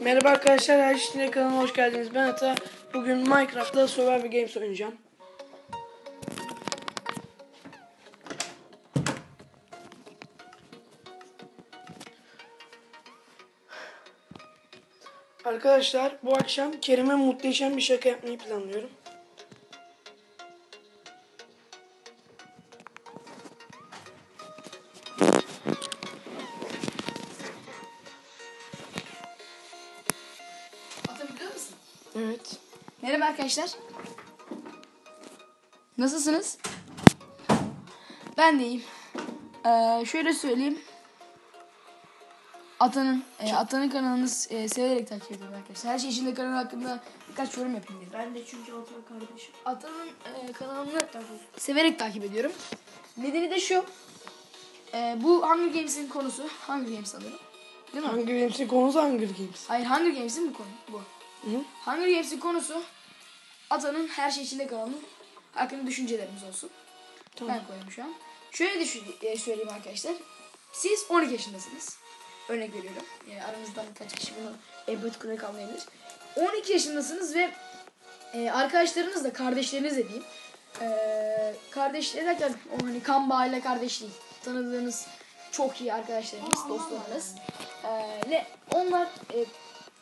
Merhaba arkadaşlar, her şeyine kanalına hoş geldiniz. Ben Ata. Bugün Minecraft'ta Survivor Games oynayacağım. Arkadaşlar bu akşam Kerim'e muhteşem bir şaka yapmayı planlıyorum. Arkadaşlar. Nasılsınız? Ben de iyiyim. Ee, şöyle söyleyeyim. Atanın, e, Atanın kanalını e, severek takip ediyorum arkadaşlar. Her şey içinde kanal hakkında birkaç yorum yapayım dedim. Ben de çünkü Altan kardeşim. Atanın e, kanalını severek takip ediyorum. Nedeni de şu. E, bu Hunger Games'in konusu. Hunger Games sanırım. Değil mi? Hunger Games'in konusu Hunger Games. Hayır Hunger Games'in bu konu. Bu. Hı? Hunger Games'in konusu Atanın her şey içinde kalanın hakkında düşüncelerimiz olsun. Tamam. Ben koyuyorum şu an. Şöyle düşün, e, söyleyeyim arkadaşlar. Siz 12 yaşındasınız. Örnek veriyorum. Yani aranızdan birkaç kişi bunu empati kurarak anlayabilir. 12 yaşındasınız ve e, arkadaşlarınız da kardeşleriniz de diyeyim. E, kardeşleri derken o hani kan bağıyla kardeş değil. Tanıdığınız çok iyi arkadaşlarınız, dostlarınız. E, ve onlar e,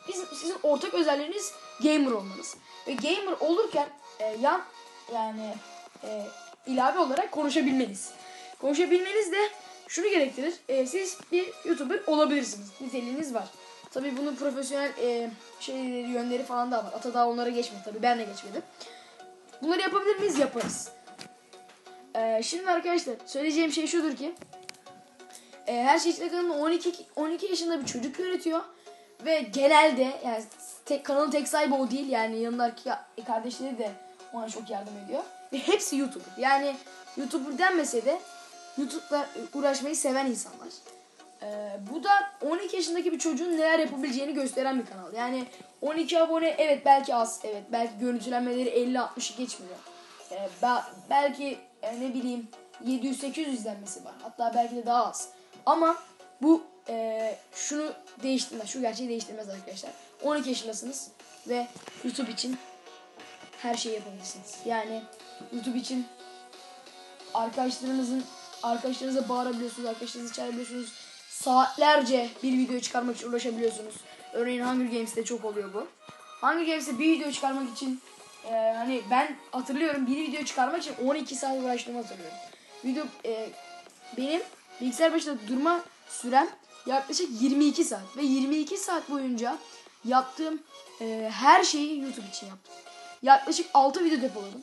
bizim, sizin ortak özelliğiniz gamer olmanız. Ve gamer olurken e, yan yani e, ilave olarak konuşabilmeniz. Konuşabilmeniz de şunu gerektirir. E, siz bir YouTuber olabilirsiniz. Niteliğiniz var. Tabii bunun profesyonel e, şeyleri, yönleri falan da var. Ata daha onlara geçmedi. Tabii ben de geçmedim. Bunları yapabilir miyiz? Yaparız. E, şimdi arkadaşlar söyleyeceğim şey şudur ki e, her şey kanalını 12, 12 yaşında bir çocuk yönetiyor. Ve genelde yani tek, kanalın tek sahibi o değil. Yani yanındaki ya- kardeşleri de ona çok yardım ediyor. Ve hepsi YouTuber. Yani YouTuber denmese de YouTube'la uğraşmayı seven insanlar. Ee, bu da 12 yaşındaki bir çocuğun neler yapabileceğini gösteren bir kanal. Yani 12 abone evet belki az. Evet belki görüntülenmeleri 50-60'ı geçmiyor. Ee, be- belki e, ne bileyim 700-800 izlenmesi var. Hatta belki de daha az. Ama bu e, şunu değiştirmez. Şu gerçeği değiştirmez arkadaşlar. 12 yaşındasınız ve YouTube için her şeyi yapabilirsiniz. Yani YouTube için arkadaşlarınızın arkadaşlarınıza bağırabiliyorsunuz, arkadaşlarınızı çağırabiliyorsunuz. Saatlerce bir video çıkarmak için uğraşabiliyorsunuz. Örneğin Hunger Games'te çok oluyor bu. Hunger Games'te bir video çıkarmak için e, hani ben hatırlıyorum bir video çıkarmak için 12 saat uğraştığımı hatırlıyorum. Video e, benim bilgisayar başında durma sürem yaklaşık 22 saat ve 22 saat boyunca yaptığım e, her şeyi YouTube için yaptım. Yaklaşık 6 video depoladım.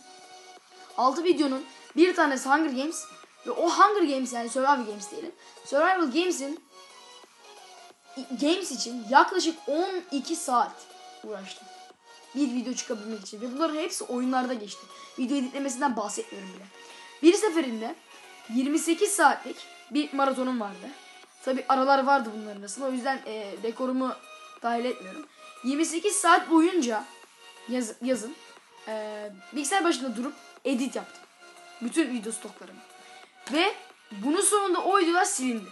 6 videonun bir tanesi Hunger Games ve o Hunger Games yani Survival Games diyelim. Survival Games'in Games için yaklaşık 12 saat uğraştım. Bir video çıkabilmek için ve bunların hepsi oyunlarda geçti. Video editlemesinden bahsetmiyorum bile. Bir seferinde 28 saatlik bir maratonum vardı. Tabi aralar vardı bunların arasında o yüzden e, rekorumu dahil etmiyorum. 28 saat boyunca yaz, yazın e, bilgisayar başında durup edit yaptım. Bütün video stoklarımı. Ve bunun sonunda o videolar silindi.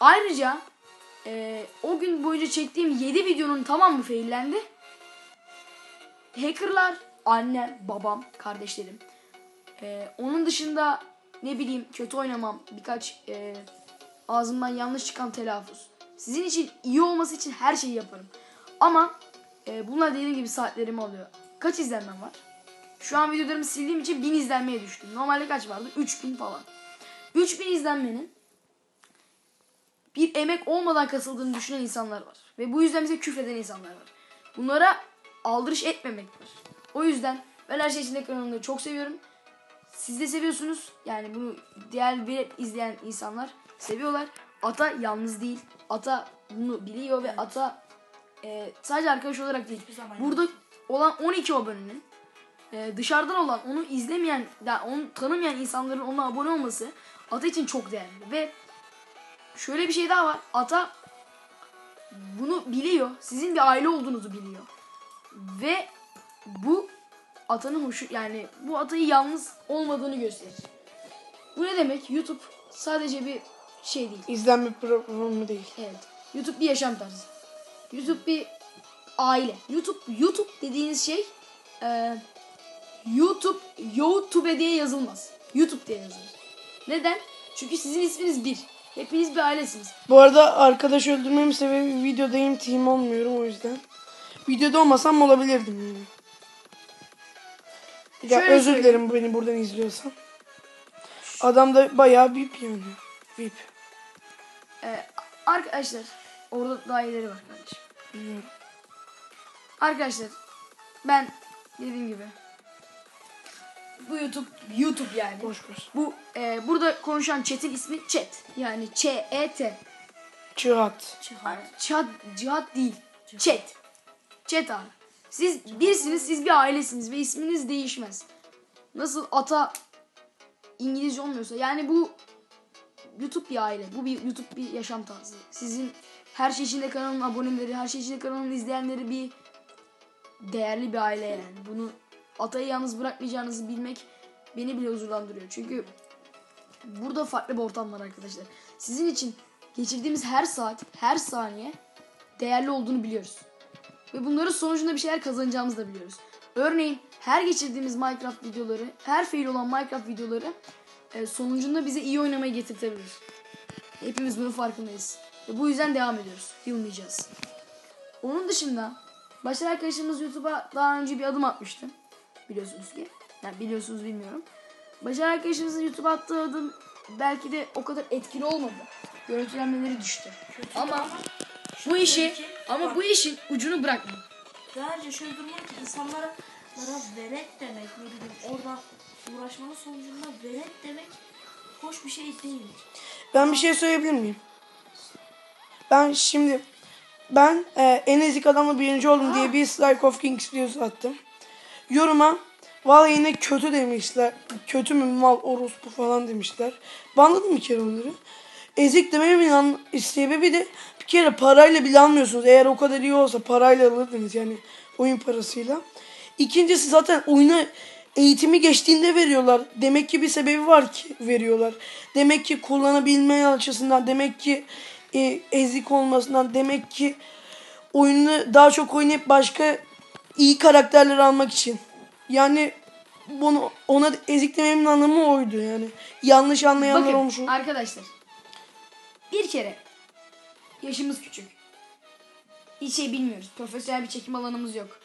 Ayrıca e, o gün boyunca çektiğim 7 videonun tamamı faillendi. Hackerlar, annem, babam, kardeşlerim. E, onun dışında ne bileyim kötü oynamam, birkaç e, ağzımdan yanlış çıkan telaffuz. Sizin için iyi olması için her şeyi yaparım. Ama e, bunlar dediğim gibi saatlerimi alıyor. Kaç izlenmem var? Şu an videolarımı sildiğim için 1000 izlenmeye düştüm. Normalde kaç vardı? 3000 falan. 3000 izlenmenin bir emek olmadan kasıldığını düşünen insanlar var. Ve bu yüzden bize küfreden insanlar var. Bunlara aldırış etmemek var. O yüzden ben her şey içinde kanalını çok seviyorum. Siz de seviyorsunuz. Yani bunu diğer bir izleyen insanlar seviyorlar. Ata yalnız değil. Ata bunu biliyor ve Ata e, sadece arkadaş olarak değil. Burada olan 12 abonenin e, dışarıdan olan onu izlemeyen, yani onu tanımayan insanların ona abone olması Ata için çok değerli. Ve şöyle bir şey daha var. Ata bunu biliyor. Sizin bir aile olduğunuzu biliyor. Ve bu atanın hoşu yani bu atayı yalnız olmadığını gösterir. Bu ne demek? YouTube sadece bir şey değil. İzlenme programı değil. Evet. YouTube bir yaşam tarzı. YouTube bir aile. YouTube YouTube dediğiniz şey e, YouTube YouTube diye yazılmaz. YouTube diye yazılır. Neden? Çünkü sizin isminiz bir. Hepiniz bir ailesiniz. Bu arada arkadaş öldürmemin sebebi videodayım team olmuyorum o yüzden. Videoda olmasam olabilirdim yani. Ya Şöyle özür söyleyeyim. dilerim beni buradan izliyorsan. Adam da bayağı VIP yani. VIP. E, arkadaşlar orada daha iyileri var kardeşim. Biliyorum. Arkadaşlar ben dediğim gibi bu YouTube YouTube yani. Boş boş. Bu e, burada konuşan chat'in ismi chat. Yani Ç E T. Çıhat. Chat cihat değil. Chat. Chat abi. Siz birsiniz, siz bir ailesiniz ve isminiz değişmez. Nasıl ata İngilizce olmuyorsa yani bu YouTube bir aile. Bu bir YouTube bir yaşam tarzı. Sizin her şey içinde kanalın aboneleri, her şey içinde kanalın izleyenleri bir değerli bir aile yani. Bunu atayı yalnız bırakmayacağınızı bilmek beni bile huzurlandırıyor. Çünkü burada farklı bir ortam var arkadaşlar. Sizin için geçirdiğimiz her saat, her saniye değerli olduğunu biliyoruz. Ve bunların sonucunda bir şeyler kazanacağımızı da biliyoruz. Örneğin her geçirdiğimiz Minecraft videoları, her fail olan Minecraft videoları e, sonucunda bize iyi oynamayı getirtebilir. Hepimiz bunun farkındayız. Ve bu yüzden devam ediyoruz. Yılmayacağız. Onun dışında Başar arkadaşımız YouTube'a daha önce bir adım atmıştı. Biliyorsunuz ki. Yani biliyorsunuz bilmiyorum. Başar arkadaşımızın YouTube'a attığı adım belki de o kadar etkili olmadı. Görüntülenmeleri düştü. Ama bu işi ama bu işin ucunu bırakmayın. Bence şöyle durmak ki insanlaralara velet demek ne bileyim orada uğraşmanın sonucunda velet demek hoş bir şey değil. Ben bir şey söyleyebilir miyim? Ben şimdi ben e, en ezik adamla birinci oldum diye bir Strike of Kings videosu attım. Yoruma vallahi yine kötü demişler. Kötü mü mal orospu falan demişler. Banladım bir kere onları. Ezik dememin an- sebebi de bir kere parayla bile almıyorsunuz. Eğer o kadar iyi olsa parayla alırdınız yani oyun parasıyla. İkincisi zaten oyuna eğitimi geçtiğinde veriyorlar. Demek ki bir sebebi var ki veriyorlar. Demek ki kullanabilme açısından, demek ki e, ezik olmasından, demek ki oyunu daha çok oynayıp başka iyi karakterler almak için. Yani bunu ona ezik dememin anlamı oydu yani. Yanlış anlayanlar Bakın olmuş. arkadaşlar. Bir kere yaşımız küçük. Hiç şey bilmiyoruz. Profesyonel bir çekim alanımız yok.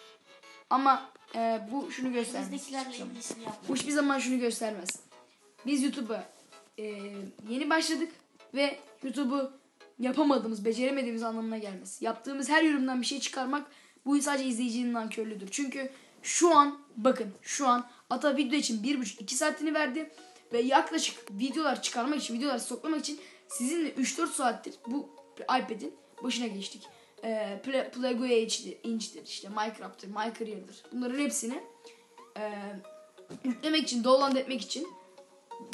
Ama e, bu şunu göstermez. Bu hiçbir zaman şunu göstermez. Biz YouTube'a e, yeni başladık ve YouTube'u yapamadığımız, beceremediğimiz anlamına gelmez. Yaptığımız her yorumdan bir şey çıkarmak bu sadece izleyicinin nankörlüdür. Çünkü şu an bakın şu an Ata video için 1,5-2 saatini verdi ve yaklaşık videolar çıkarmak için, videolar stoklamak için sizinle 3-4 saattir bu iPad'in başına geçtik. Play, Plague Inch'tir, işte Minecraft'tır, MyCareer'dır. Bunların hepsini e, yüklemek için, download etmek için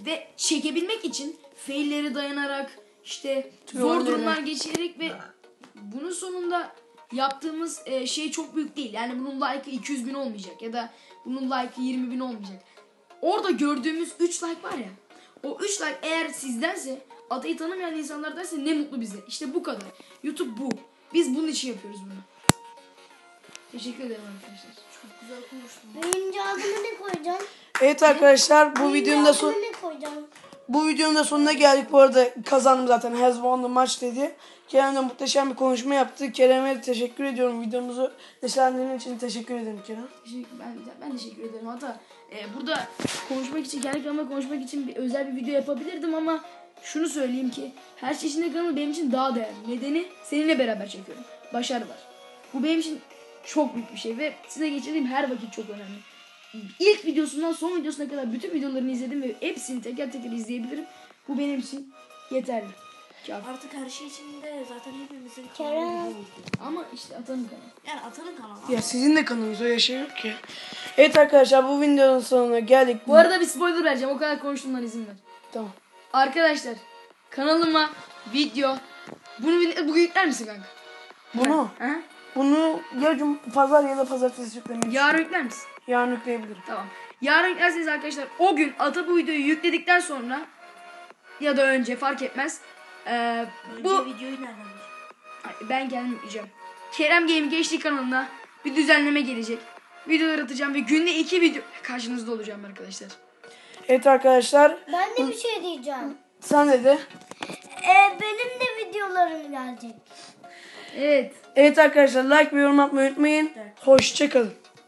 ve çekebilmek için failleri dayanarak işte zor Trolleri. durumlar geçirerek ve bunun sonunda yaptığımız e, şey çok büyük değil. Yani bunun like'ı 200 bin olmayacak ya da bunun like'ı 20 bin olmayacak. Orada gördüğümüz 3 like var ya. O 3 like eğer sizdense adayı tanımayan insanlardansa ne mutlu bize. İşte bu kadar. YouTube bu. Biz bunun için yapıyoruz bunu. Teşekkür ederim arkadaşlar. Çok güzel konuştun. Birinci adımı ne koyacağım? Evet arkadaşlar bu videonun da son ne bu videonun da sonuna geldik. Bu arada kazandım zaten. Has won the match dedi. Kerem de muhteşem bir konuşma yaptı. Kerem'e de teşekkür ediyorum. Videomuzu neşelendirdiğin için teşekkür ederim Kerem. Teşekkür, ben, ben teşekkür ederim. Hatta e, burada konuşmak için, kendi kanalıma konuşmak için bir özel bir video yapabilirdim ama şunu söyleyeyim ki her şey içinde kanalı benim için daha değerli. Nedeni seninle beraber çekiyorum. Başarı var. Bu benim için çok büyük bir şey ve size geçirdiğim her vakit çok önemli. İlk videosundan son videosuna kadar bütün videolarını izledim ve hepsini teker teker izleyebilirim. Bu benim için yeterli. Kafi. Artık her şey içinde zaten hepimizin kanalı. Ama işte atanın kanalı. Yani atanın kanalı. Ya sizin de kanalınız öyle şey yok ki. Evet arkadaşlar bu videonun sonuna geldik. Bu arada bir spoiler vereceğim. O kadar konuştuğumdan izin ver. Tamam. Arkadaşlar kanalıma video bunu bugün yükler misin kanka? Bunu Ha? bunu ya pazar ya da pazartesi yüklemeyi Yarın yükler misin? Yarın yükleyebilirim. Tamam. Yarın yüklerseniz arkadaşlar o gün ata bu videoyu yükledikten sonra ya da önce fark etmez. Ee, Önce bu videoyu nereden bileceksin? ben kendim yükleyeceğim. Kerem Game Gençlik kanalına bir düzenleme gelecek. Videolar atacağım ve günde iki video karşınızda olacağım arkadaşlar. Evet arkadaşlar Ben de bir şey diyeceğim. sen dedi. Ee, benim de videolarım gelecek. Evet. Evet arkadaşlar like ve yorum atmayı unutmayın. Hoşçakalın.